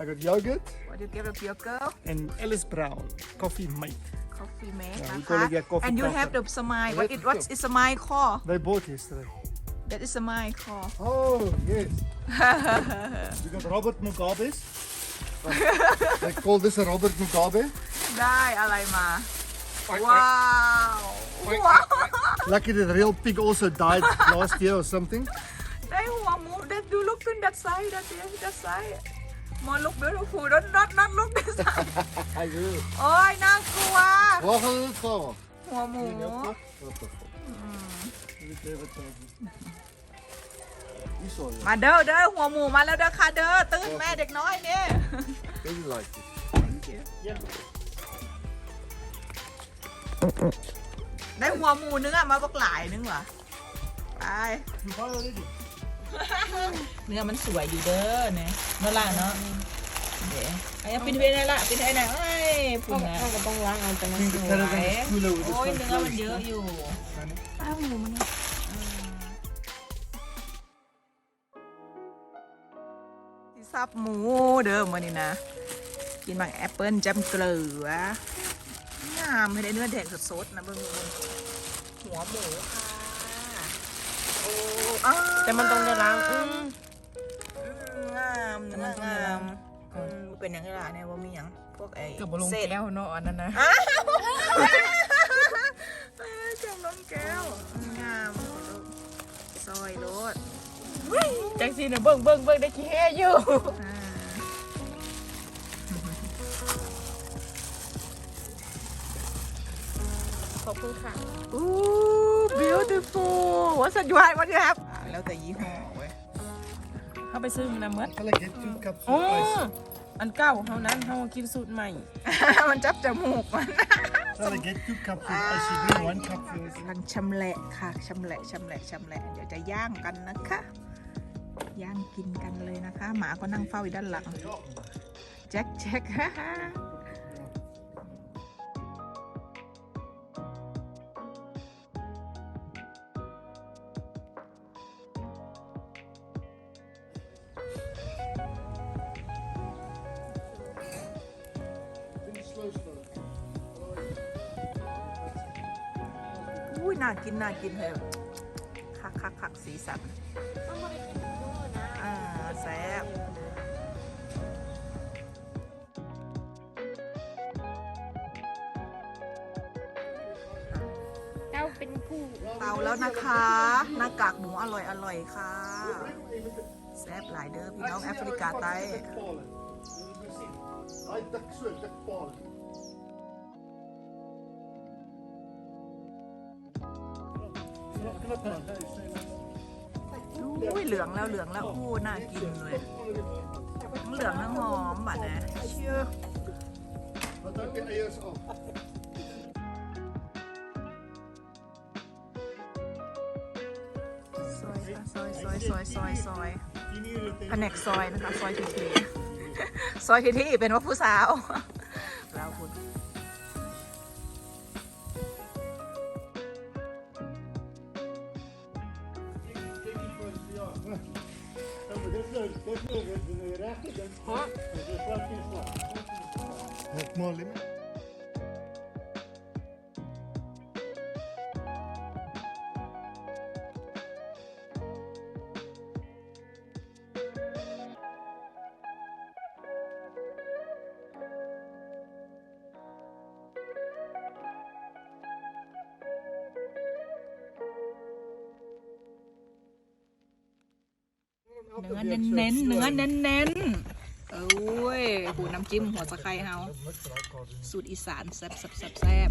I got yogurt What do you give up your girl and Alice Brown coffee mate. coffee mate Yeah, นะ we คะ call it a coffee and you cup. have the smile what it what's is smile called They bought yesterday. that is smile called Oh, yes. we got Robert Mugabe's. they call this a Robert Mugabe. ได้อะไรมา ว้าว ว้าว Lucky the real pig also died last year or something. ได้หัวหมู that you look in that side that there that side มอลุกเบลฟูรถรถรถลุกเดือดโอ้ยน่ากลัวหัว har หัวหมูมาเด้อเด้อหัวหมูมาแล้วเด้อค่ะเด้อตื่นแม่เด็กน้อยเนี่ยได้หัวหมูนึงอะมาบักหลายนึงเหรอไป เนื้อมันสวยดีเด้อเนี่ยเมื่อล่ะเนาะเดี๋ยวไอ้ยปินเวนละปินไอ้ไหนเอ้ยปุ่นนะก็ต้องล้างเอาแต่มัน think ส the วย caravan is cooler with this โอ้ย one เนื้อมันเยอะ closed. อยู่ Fanny. อ้าวหมูมันเนี่ยที่ซับหมูเด้อมานี่นะ กินบางแอปเปิ้ลจำเกลืองามไม่ได้เนื้อแดงสดๆนะเบิ่งหัวหมูค่ะโอ้อ้าว แต่มันต้องได้ล้างอืมงามเนื้องามอืมเป็นอย่างไรล่ะเนี่ยว่ามีอย่างพวกไอ้กับบลงเศษแก้วเนาะอันนั้นนะจังลงแก้วงามซอยรถจังสีนะเบิ่งเบิ่งเบิ่งได้ขี้แห่อยู่อ่าขอบคุณค่ะอู้ beautiful what's that you have what you have อ่าแล้วแต่ยี่ห้อเว้ยเข้าไปซื้อมันนะเมื่อ Shall I get two cups อ๋อ of ice? อันเก่าเท่านั้นเฮากินสูตรใหม่ มันจับจมูกมัน Shall I get two cups of ice? You bring one cup for กำลังชำแหละค่ะชำแหละชำแหละชำแหละ เดี๋ยวจะย่างกันนะคะ ย่างกินกันเลยนะคะ หมาก็นั่งเฝ้าอยู่ด้านหลัง แจ็คแจ็ค อุ้ยน่ากินน่ากินเลยคักคักคักสีสันอ่าแซ่บเจ้าเป็นผู้เตาแล้วนะคะหน้ากากหมูอร่อยอร่อยค่ะ แซ่บหลายเด้อพี่น้องแอฟริกาใต้ Palen. Hy dik so, dik palen. อุ้ยเหลืองแล้วเหลืองแล้วอู้น่ากินเลย ทั้งเหลืองทั้งหอมบัดนะเชื่อ Wat dan die eiers af. ซอยค่ะซอยซอยซอยซอยซอย10 uur het แผนกซอยนะคะ ซอยทีที ซอยทีทีเป็นว่าผู้สาวเราคุณ Net maar เนื้อเน้นเน้นๆเนื้อเน้นเน้นๆเอ้ยหูน้ำจิ้มหัวสะไคร้เฮาสูตรอีสานแซ่บแซ่บแซ่บแซ่บ